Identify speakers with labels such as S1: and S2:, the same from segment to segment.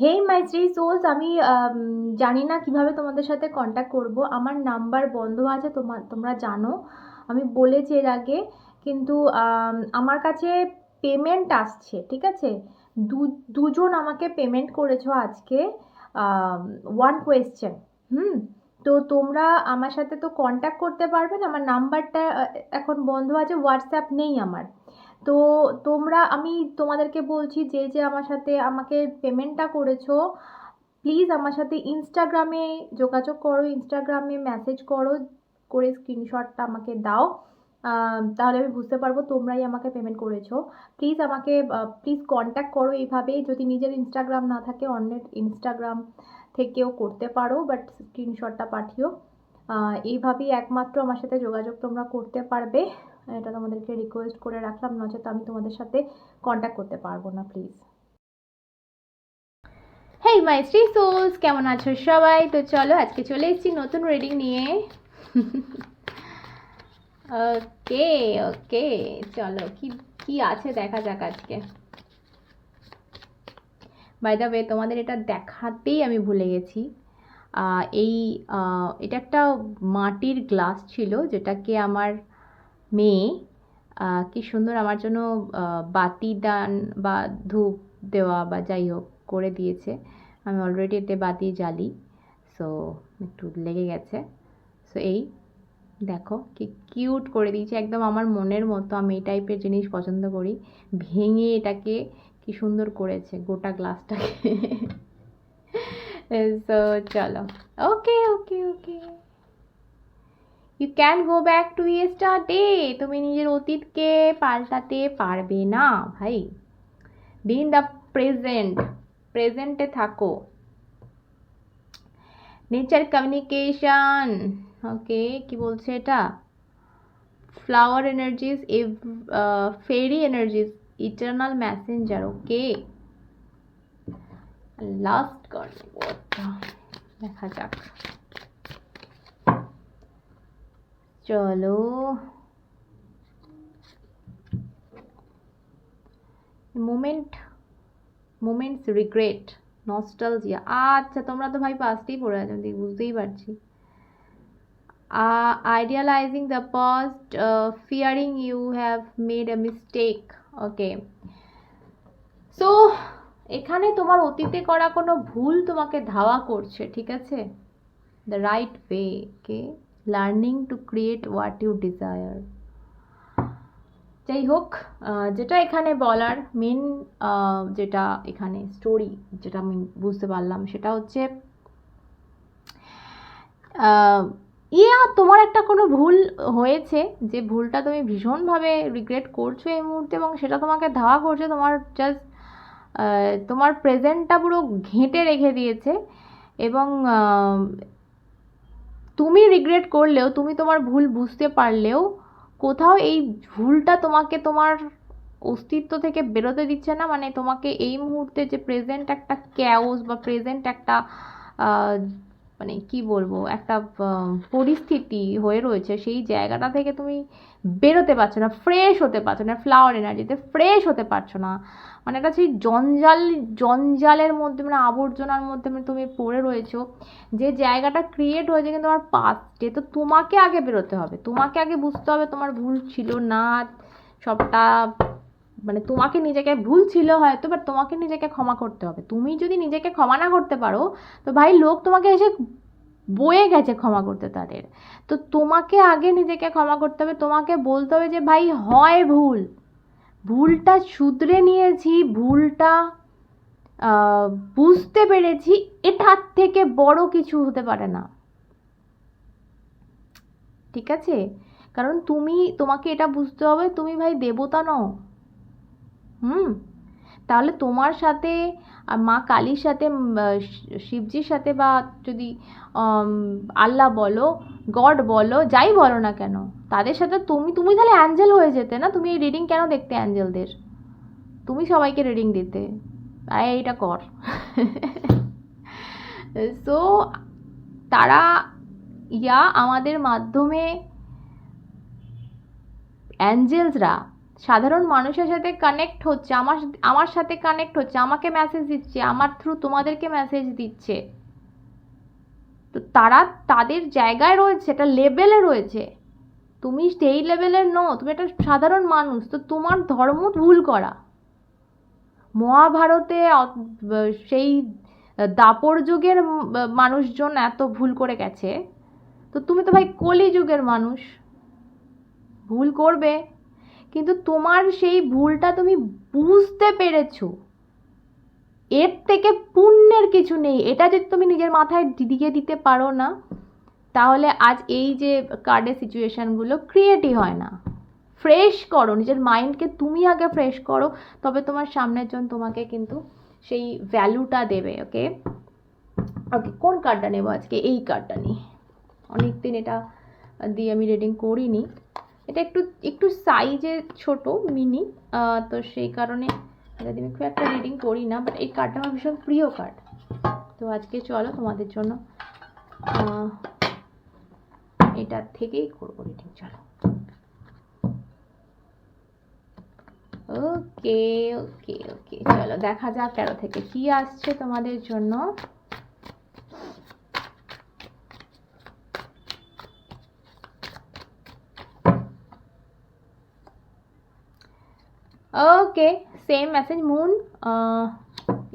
S1: হেই মাই three souls আমি জানি না কীভাবে তোমাদের সাথে কন্ট্যাক্ট করব। আমার নাম্বার বন্ধ আছে তোমার তোমরা জানো। আমি বলেছি এর আগে, কিন্তু আমার কাছে পেমেন্ট আসছে, ঠিক আছে? দু, দুজন আমাকে পেমেন্ট করেছ আজকে ওয়ান কোয়েশ্চেন হুম? তো তোমরা আমার সাথে তো কন্ট্যাক্ট করতে পারবে না, আমার নাম্বারটা এখন বন্ধ আছে হোয়াটসঅ্যাপ নেই আমার। তো তোমরা, আমি তোমাদেরকে বলছি যে যে আমার সাথে আমাকে পেমেন্টটা করেছ প্লিজ আমার সাথে ইনস্টাগ্রামে যোগাযোগ করো ইনস্টাগ্রামে মেসেজ করো, করে স্ক্রিনশটটা আমাকে দাও তাহলে আমি বুঝতে পারব তোমরাই আমাকে পেমেন্ট করেছ। প্লিজ আমাকে প্লিজ কন্ট্যাক্ট করো এইভাবে, যদি নিজের ইনস্টাগ্রাম না থাকে, অন্যের ইনস্টাগ্রাম থেকেও করতে পারো বাট স্ক্রিনশটটা পাঠিও। এইভাবেই একমাত্র আমার সাথে যোগাযোগ তোমরা করতে পারবে। এটা তোমাদেরকে রিকোয়েস্ট করে রাখলাম নচেত আমি তোমাদের সাথে কন্ট্যাক্ট করতে পারব না please hey my sweet souls কেমন আছো সবাই? তো চলো, আজকে চলে এসেছি নতুন রিডিং নিয়ে। ওকে ওকে চলো, কি কি আছে দেখা যাক আজকে। বাই দ্য ওয়ে তোমাদের এটা দেখাতেই আমি ভুলে গেছি। এই এটা একটা মাটির গ্লাস ছিল, যেটাকে আমার মেয়ে কি সুন্দর আমার জন্য বাতি দান বা ধূপ দেওয়া বা যাই হোক করে দিয়েছে। আমি অলরেডি এতে বাতি জ্বালি সো একটু লেগে গেছে। সো এই, দেখো কি কিউট করে দিয়েছে। একদম আমার মনের মতো, আমি এই টাইপের জিনিস পছন্দ করি। ভেঙে এটাকে কি সুন্দর করেছে, গোটা গ্লাসটাকে সো চলো okay okay okay you can go back to yesterday তুমি নিজের অতীতকে পাল্টাতে পারবে না, ভাই। বি ইন দ্য প্রেজেন্ট প্রেজেন্টে থাকো। নেচার কমিউনিকেশন ওকে কি বলছে এটা? Flower energies fairy energies eternal messenger okay last card দেখা যাক। চলো। মোমেন্ট মোমেন্টস রিগ্রেট নস্টালজিয়া আচ্ছা তোমরা তো ভাই পাস্টেই পড়ে আছো বুঝতেই পারছি। Idealising the past fearing you have made a mistake okay so এখানে তোমার অতীতে করা কোনো ভুল তোমাকে ধাওয়া করছে, ঠিক আছে? The right way K learning to create what you desire যাই হোক যেটা এখানে বলার মেন যেটা এখানে স্টোরি যেটা আমি বুঝতে পারলাম, সেটা হচ্ছে ইয়া তোমার একটা কোনো ভুল হয়েছে? যে ভুলটা তুমি ভীষণভাবে রিগ্রেট করছ এই মুহূর্তে এবং সেটা তোমাকে ধাওয়া করছে, তোমার জাস্ট তোমার প্রেজেন্টটা পুরো ঘেঁটে রেখে দিয়েছে এবং তুমি রিগ্রেট করলেও, তুমি তোমার ভুল বুঝতে পারলেও, কোথাও এই ভুলটা তোমাকে তোমার অস্তিত্ব থেকে বেরোতে দিচ্ছে না। মানে তোমাকে এই মুহূর্তে যে প্রেজেন্ট একটা ক্যাওস বা প্রেজেন্ট একটা মানে কি বলব, একটা পরিস্থিতি হয়ে রয়েছে। সেই জায়গাটা থেকে তুমি বেরোতে পারছ না ফ্রেশ হতে পারছ না ফ্লাওয়ার এনার্জিতে ফ্রেশ হতে পারছ না। মানে একটা সেই জঞ্জাল, জঞ্জালের মধ্যে মানে আবর্জনার মধ্যে মানে তুমি পড়ে রয়েছো। যে জায়গাটা ক্রিয়েট হয়েছে কিন্তু তোমার পাস্টে তো তোমাকে আগে বেরোতে হবে, তোমাকে আগে বুঝতে হবে তোমার ভুল ছিল না, সবটা মানে তোমাকে নিজেকে ভুল ছিল হয়তো বাট তোমাকে নিজেকে ক্ষমা করতে হবে। তুমি যদি নিজেকে ক্ষমা না করতে পারো, তো ভাই লোক তোমাকে এসে বয়ে গেছে ক্ষমা করতে তাদের। তো তোমাকে আগে নিজেকে ক্ষমা করতে হবে, তোমাকে বলতে হবে যে, ভাই, হয় ভুল। ভুলটা শুধরে নিয়েছি, ভুলটা বুঝতে পেরেছি, এটার থেকে বড় কিছু হতে পারে না। ঠিক আছে? কারণ তুমি, তোমাকে এটা বুঝতে হবে, তুমি ভাই দেবতা নও। হুম, তাহলে তোমার সাথে মা কালীর সাথে শিবজির সাথে বা যদি আল্লাহ বলো, গড বলো, যাই বলো না কেন, তাদের সাথে তুমি তুমি তাহলে অ্যাঞ্জেল হয়ে যেতে না? তুমি এই রিডিং কেন দেখতে অ্যাঞ্জেলদের? তুমি সবাইকে রিডিং দিতে। আয়, এইটা কর। সো তারা, ইয়া আমাদের মাধ্যমে অ্যাঞ্জেলসরা সাধারণ মানুষের সাথে কানেক্ট হচ্ছে, আমার আমার সাথে কানেক্ট হচ্ছে, আমাকে মেসেজ দিচ্ছে, আমার থ্রু তোমাদেরকে মেসেজ দিচ্ছে। তো তারা তাদের জায়গায় রয়েছে, একটা লেভেলে রয়েছে। তুমি সেই লেভেলের নো তুমি একটা সাধারণ মানুষ, তো তোমার ধর্ম ভুল করা। মহাভারতে সেই দাপর যুগের মানুষজন এত ভুল করে গেছে। তো তুমি তো ভাই কলি যুগের মানুষ। ভুল করবে। কিন্তু তোমার সেই ভুলটা তুমি বুঝতে পেরেছ। এর থেকে পুণ্যের কিছু নেই। এটা যদি তুমি নিজের মাথায় দিয়ে দিতে পারো না, তাহলে আজ এই যে কার্ডের সিচুয়েশানগুলো ক্রিয়েটই হয় না। ফ্রেশ করো, নিজের মাইন্ডকে তুমি আগে ফ্রেশ করো, তবে তোমার সামনের জন তোমাকে কিন্তু সেই ভ্যালুটা দেবে ওকে ওকে কোন কার্ডটা নেব আজকে? এই কার্ডটা নিই। অনেক দিন এটা দিয়ে আমি রিডিং করিনি। এটা একটু একটু সাইজে ছোট মিনি তো সেই কারণে এটা আমি খুব একটা রিডিং করি না বাট এই কার্ডটা আমার ভীষণ প্রিয় কার্ড তো আজকে চলো তোমাদের জন্য এটার থেকেই করব রিডিং চলো। ওকে ওকে ওকে চলো দেখা যাক তেরো থেকে কি আসছে তোমাদের জন্য। Okay same message moon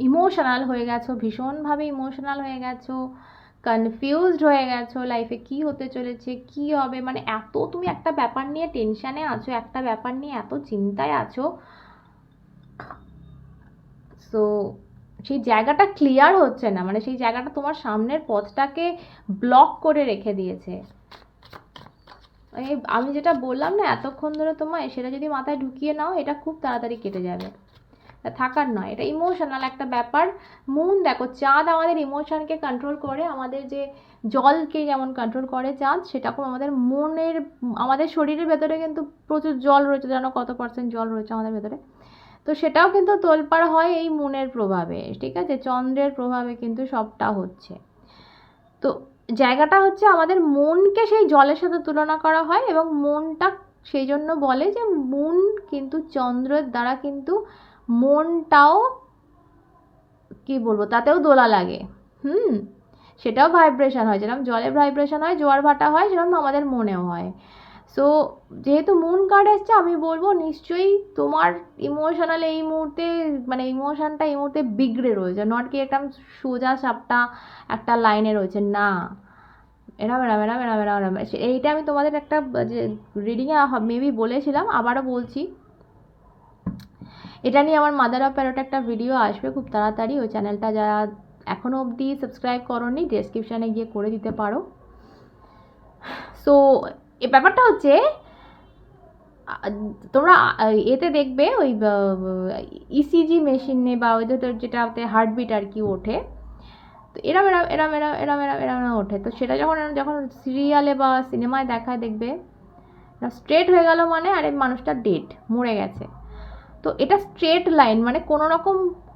S1: emotional হয়ে গেছো, ভীষণভাবে ইমোশনাল হয়ে গেছো কনফিউজড হয়ে গেছো লাইফে কি হতে চলেছে, কি হবে? মানে এত তুমি একটা ব্যাপার নিয়ে টেনশানে আছো, একটা ব্যাপার নিয়ে এত চিন্তায় আছো। সো সেই জায়গাটা ক্লিয়ার হচ্ছে না মানে সেই জায়গাটা তোমার সামনের পথটাকে ব্লক করে রেখে দিয়েছে। আমি যেটা বললাম না, এতক্ষণ ধরে তোমায়, সেটা যদি মাথায় ঢুকিয়ে নাও, এটা খুব তাড়াতাড়ি কেটে যাবে। থাকার নয়, এটা ইমোশনাল একটা ব্যাপার। মুন দেখো, চাঁদ আমাদের ইমোশনকে কন্ট্রোল করে, আমাদের যে জলকে যেমন কন্ট্রোল করে চাঁদ সেরকম আমাদের মনের, আমাদের শরীরের ভেতরে কিন্তু প্রচুর জল রয়েছে, জানো কত পার্সেন্ট জল রয়েছে আমাদের ভেতরে? তো সেটাও কিন্তু তোলপাড় হয় এই মনের প্রভাবে, ঠিক আছে? চন্দ্রের প্রভাবে কিন্তু সবটা হচ্ছে। তো জায়গাটা হচ্ছে আমাদের মনকে সেই জলের সাথে তুলনা করা হয় এবং মনটা সেই জন্য বলে যে মন কিন্তু চন্দ্রের দ্বারা কিন্তু মনটাও, কি বলব, তাতেও দোলা লাগে। হুম? সেটাও ভাইব্রেশন হয়। যেরকম জলে ভাইব্রেশন হয়, জোয়ার ভাটা হয়, সেরকম আমাদের মনেও হয়। সো যেহেতু মুন কার্ড এসছে, আমি বলব নিশ্চয়ই তোমার ইমোশনাল এই মুহূর্তে মানে ইমোশনটা এই মুহূর্তে বিগড়ে রয়েছে। নট কি একটা সোজা সাপটা একটা লাইনে রয়েছে, না। এরম এরম এরম এরম এরম এরম। এইটা আমি তোমাদের একটা, যে রিডিংয়ে মেবি বলেছিলাম, আবারও বলছি। এটা নিয়ে আমার মাদার অফ প্যারোট একটা ভিডিও আসবে, খুব তাড়াতাড়ি। ওই চ্যানেলটা যারা এখনও অবধি সাবস্ক্রাইব করোনি ডেসক্রিপশানে গিয়ে করে দিতে পারো। সো এ ব্যাপারটা হচ্ছে তোমরা এতে দেখবে ওই ইসিজি মেশিনে বা ওই তোর যেটাতে হার্টবিট আর কি ওঠে, তো এরম এরম এরম এরম এরম এরম এরম ওঠে। তো সেটা যখন যখন সিরিয়ালে বা সিনেমায় দেখায় দেখবে স্ট্রেট হয়ে গেল মানে আরে মানুষটা ডেড মরে গেছে। তো এটা স্ট্রেট লাইন মানে কোনো রকম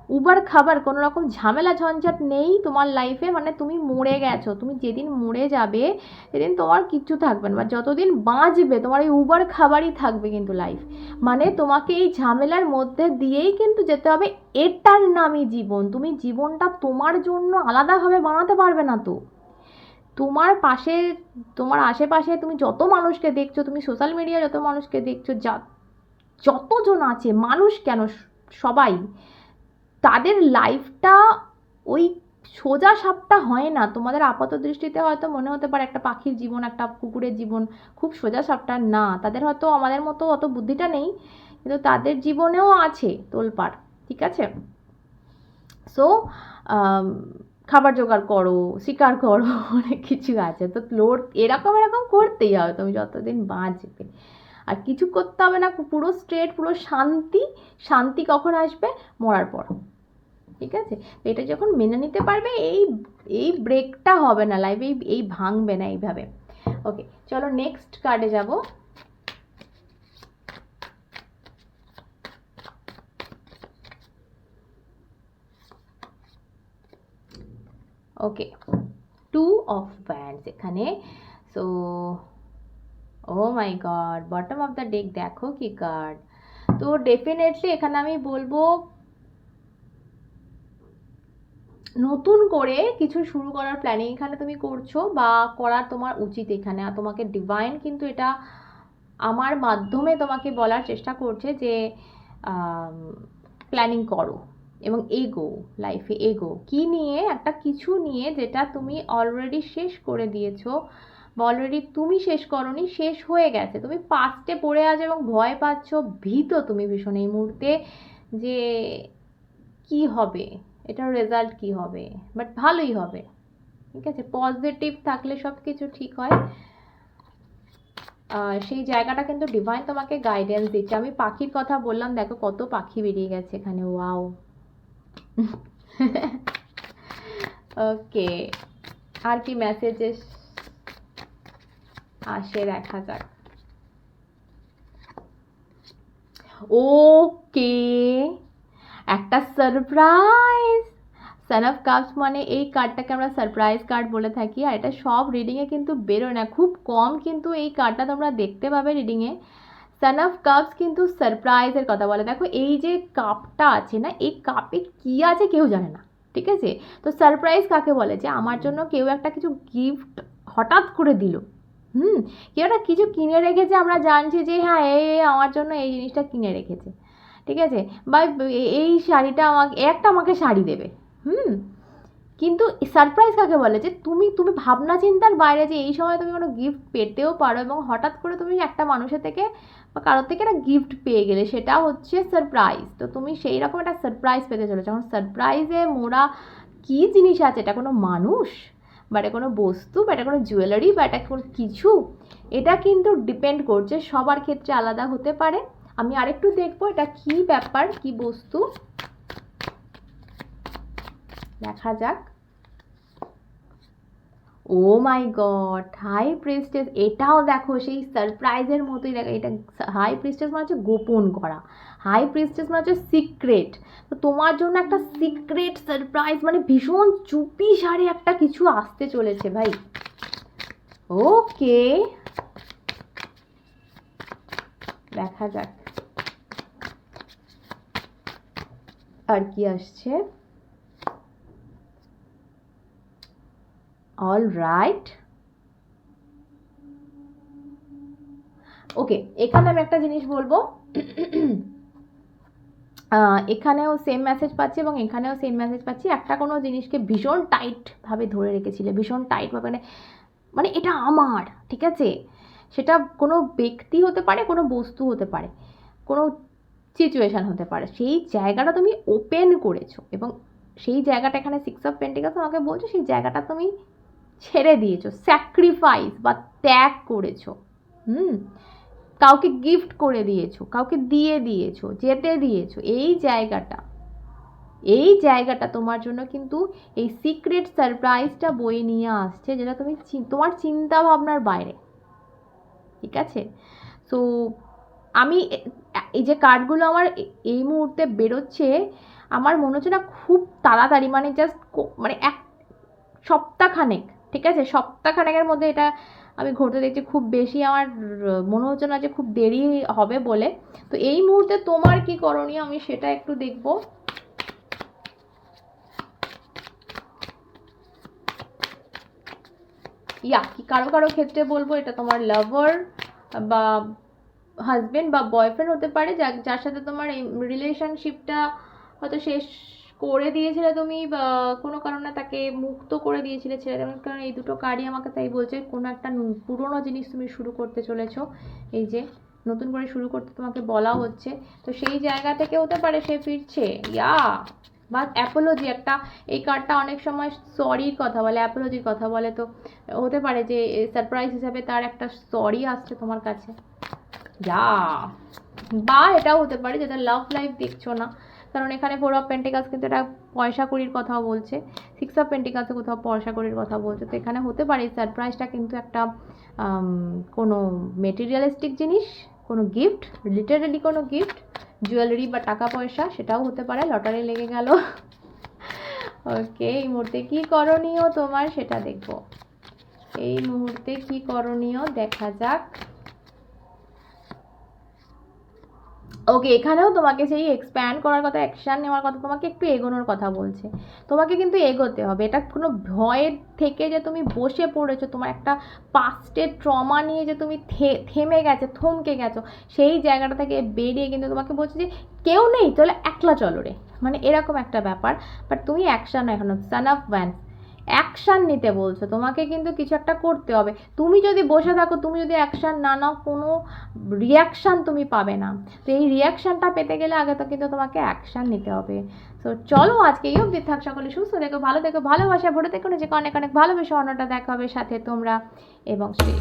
S1: উবার খাবার, কোনো রকম ঝামেলা ঝঞ্ঝাট নেই তোমার লাইফে মানে তুমি মরে গেছো, তুমি যেদিন মরে যাবে সেদিন তোমার কিচ্ছু থাকবে না, বা যতদিন বাঁচবে তোমার এই উবার খাবারই থাকবে কিন্তু লাইফ মানে তোমাকে এই ঝামেলার মধ্যে দিয়েই কিন্তু যেতে হবে, এটার নামই জীবন, তুমি জীবনটা তোমার জন্য আলাদাভাবে বানাতে পারবে না তো। তোমার পাশে, তোমার আশেপাশে তুমি যত মানুষকে দেখছ, তুমি সোশ্যাল মিডিয়ায় যত মানুষকে দেখছ, যা, যতজন আছে, মানুষ কেন, সবাই তাদের লাইফটা ওই সোজা সাপটা হয় না। তোমাদের আপাত দৃষ্টিতে হয়তো মনে হতে পারে একটা পাখির জীবন, একটা কুকুরের জীবন। খুব সোজা সাপটা না। তাদের হয়তো আমাদের মতো অত বুদ্ধিটা নেই, কিন্তু তাদের জীবনেও আছে তোলপাড়, ঠিক আছে? সো খাবার জোগাড় করো, শিকার করো, অনেক কিছু আছে। তো লোড, এরকম এরকম করতেই হবে। তুমি যতদিন বাঁচবে। আর কিছু করতে হবে না, পুরো স্ট্রেট পুরো শান্তি শান্তি কখন আসবে? মরার পর। ঠিক আছে? তো এটা যখন মেনে নিতে পারবে, এই এই ব্রেকটা হবে না লাইফে এই ভাঙবে না এইভাবে। ওকে চলো নেক্সট কার্ডে যাব। ওকে টু অফ ব্যান্ডস এখানে। So oh my god bottom of the deck দেখো কি কার্ড তো ডেফিনেটলি এখানে আমি বলব নতুন করে কিছু শুরু করার প্ল্যানিং এখানে তুমি করছ বা করার তোমার উচিত এখানে। আর তোমাকে ডিভাইন কিন্তু এটা আমার মাধ্যমে তোমাকে বলার চেষ্টা করছে যে প্ল্যানিং করো এবং এগো লাইফে এগো। কি নিয়ে? একটা কিছু নিয়ে যেটা তুমি অলরেডি শেষ করে দিয়েছ বা অলরেডি তুমি শেষ করনি, শেষ হয়ে গেছে। তুমি পাস্টে পড়ে আছো এবং ভয় পাচ্ছ, ভীত তুমি ভীষণ এই মুহূর্তে যে কি হবে? এটার রেজাল্ট কি হবে? বাট ভালোই হবে। ঠিক আছে? পজিটিভ থাকলে সব কিছু ঠিক হয়। সেই জায়গাটা কিন্তু ডিভাইন তোমাকে গাইডেন্স দিচ্ছে। আমি পাখির কথা বললাম, দেখো কত পাখি বেরিয়ে গেছে এখানে। ওয়াও ওকে আর কি মেসেজেস আসে? দেখা যাক। ওকে একটা সারপ্রাইজ সান অফ কাপস মানে এই কার্ডটাকে আমরা সারপ্রাইজ কার্ড বলে থাকি, আর এটা সব রিডিংয়ে কিন্তু বেরোয় না। খুব কম কিন্তু এই কার্ডটা তোমরা দেখতে পাবে রিডিংয়ে সান অফ কাপস কিন্তু সারপ্রাইজের কথা বলে। দেখো, এই যে কাপটা আছে না, এই কাপে কী আছে কেউ জানে না, ঠিক আছে? তো সারপ্রাইজ কাকে বলে? যে আমার জন্য কেউ একটা কিছু গিফট হঠাৎ করে দিল। হুম? কেউ একটা কিছু কিনে রেখেছে, আমরা জানছি যে হ্যাঁ এ, আমার জন্য এই জিনিসটা কিনে রেখেছে। ঠিক আছে? বা এই শাড়িটা আমাকে, একটা আমাকে শাড়ি দেবে। হুম? কিন্তু সারপ্রাইজ কাকে বলে? যে তুমি তুমি ভাবনা চিন্তার বাইরে যে এই সময় তুমি কোনো গিফট পেতেও পারো এবং হঠাৎ করে তুমি একটা মানুষের থেকে বা কারোর থেকে একটা গিফট পেয়ে গেলে সেটা হচ্ছে সারপ্রাইজ তো তুমি সেই রকম একটা সারপ্রাইজ পেতে চলেছো। যখন সারপ্রাইজে মোড়া কী জিনিস আছে? এটা কোনো মানুষ? বা এটা কোনো বস্তু? বা এটা কোনো জুয়েলারি বা এটা কোনো কিছু? এটা কিন্তু ডিপেন্ড করছে, সবার ক্ষেত্রে আলাদা হতে পারে। আমি আরেকটু দেখব এটা কী ব্যাপার, কী বস্তু। দেখা যাক। Oh my god, high priestess এটাও দেখো সেই সারপ্রাইজের মতোই দেখো, এটা হাই প্রিস্টেস মানে হচ্ছে গোপন করা। হাই প্রিস্টেস মানে হচ্ছে সিক্রেট। তো তোমার জন্য একটা সিক্রেট সারপ্রাইজ মানে ভীষণ চুপি সারে একটা কিছু আসতে চলেছে ভাই। ওকে। দেখা যাক। আর কি আসছে? অল রাইট ওকে এখানে আমি একটা জিনিস বলব। এখানেও সেম মেসেজ পাচ্ছি এবং এখানেও সেম মেসেজ পাচ্ছি। একটা কোনো জিনিসকে ভীষণ টাইটভাবে ধরে রেখেছিলে, ভীষণ টাইটভাবে মানে মানে এটা আমার, ঠিক আছে? সেটা কোনো ব্যক্তি হতে পারে, কোনো বস্তু হতে পারে। কোনো সিচুয়েশান হতে পারে। সেই জায়গাটা তুমি ওপেন করেছ এবং সেই জায়গাটা এখানে সিক্স অফ পেন্টিকালস আমাকে বলছো, সেই জায়গাটা তুমি ছেড়ে দিয়েছ। স্যাক্রিফাইস বা ত্যাগ করেছ। হুম? কাউকে গিফট করে দিয়েছ, কাউকে দিয়ে দিয়েছ, যেতে দিয়েছ। এই জায়গাটা এই জায়গাটা তোমার জন্য কিন্তু এই সিক্রেট সারপ্রাইজটা বয়ে নিয়ে আসছে, যেটা তুমি তোমার চিন্তা ভাবনার বাইরে। ঠিক আছে? সো আমি এই যে কার্ডগুলো আমার এই মুহূর্তে বেরোচ্ছে, আমার মনে হচ্ছে না খুব তাড়াতাড়ি মানে জাস্ট মানে এক সপ্তাহখানেক, ঠিক আছে? সপ্তাহখানেকের মধ্যে এটা আমি ঘটতে দেখছি, খুব বেশি আমার মনে হচ্ছে না যে খুব দেরি হবে বলে। তো এই মুহূর্তে তোমার কি করণীয়? আমি সেটা একটু দেখব। ইয়া, কি কারও কারও ক্ষেত্রে বলব, এটা তোমার লাভার বা হাজবেন্ড বা বয়ফ্রেন্ড হতে পারে, যার সাথে তোমার এই রিলেশনশিপটা হয়তো শেষ করে দিয়েছিলে তুমি বা কোনো কারণে তাকে মুক্ত করে দিয়েছিলে ছেড়ে দেওয়ার কারণ, এই দুটো কার্ডই আমাকে তাই বলছে, কোনো একটা পুরনো জিনিস তুমি শুরু করতে চলেছো, এই যে নতুন করে শুরু করতে তোমাকে বলা হচ্ছে, তো সেই জায়গা থেকে হতে পারে সে ফিরছে। ইয়া! বা অ্যাপোলজি একটা, এই কার্ডটা অনেক সময় সরির কথা বলে অ্যাপোলজির কথা বলে, তো হতে পারে যে সারপ্রাইজ হিসাবে তার একটা সরি আসছে তোমার কাছে। যা বা এটাও হতে পারে যেটা লাভ লাইফ দেখছ না। কারণ এখানে ফোর অফ পেন্টিকালস কিন্তু এটা পয়সা কড়ির কথাও বলছে সিক্স অফ পেন্টিকালসে কোথাও পয়সা কড়ির কথা বলছে। তো এখানে হতে পারে সারপ্রাইজটা কিন্তু একটা কোনো মেটেরিয়ালিস্টিক জিনিস, কোনো গিফট লিটারেলি কোনো গিফট জুয়েলারি বা টাকা পয়সা, সেটাও হতে পারে লটারি লেগে গেল। ওকে এই মুহূর্তে কী করণীয় তোমার সেটা দেখব। এই মুহূর্তে কী করণীয়? দেখা যাক। ওকে এখানেও তোমাকে সেই এক্সপ্যান্ড করার কথা অ্যাকশান নেওয়ার কথা তোমাকে একটু এগোনোর কথা বলছে। তোমাকে কিন্তু এগোতে হবে। এটা কোনো ভয়ের থেকে যে তুমি বসে পড়েছো, তোমার একটা পাস্টের ট্রমা নিয়ে যে তুমি থেমে গেছো, থমকে গেছো, সেই জায়গাটা থেকে বেরিয়ে কিন্তু তোমাকে বলছে যে, কেউ নেই, চলে একলা চলো রে। মানে এরকম একটা ব্যাপার। বাট তুমি অ্যাকশান এখনও। সান অফ ভ্যান অ্যাকশান নিতে বলছো। তোমাকে কিন্তু কিছু একটা করতে হবে। তুমি যদি বসে থাকো, তুমি যদি অ্যাকশান না নাও, কোনো রিয়াকশান তুমি পাবে না। তো এই রিয়াকশানটা পেতে গেলে আগে তো কিন্তু তোমাকে অ্যাকশান নিতে হবে। তো চলো আজকে এই অবধি থাক সকলে। সুস্থ দেখো ভালো দেখো ভালোবাসা, ভরে দেখো নিজেকে অনেক অনেক ভালোবেসে অন্যটা দেখা হবে সাথে তোমরা এবং শ্রী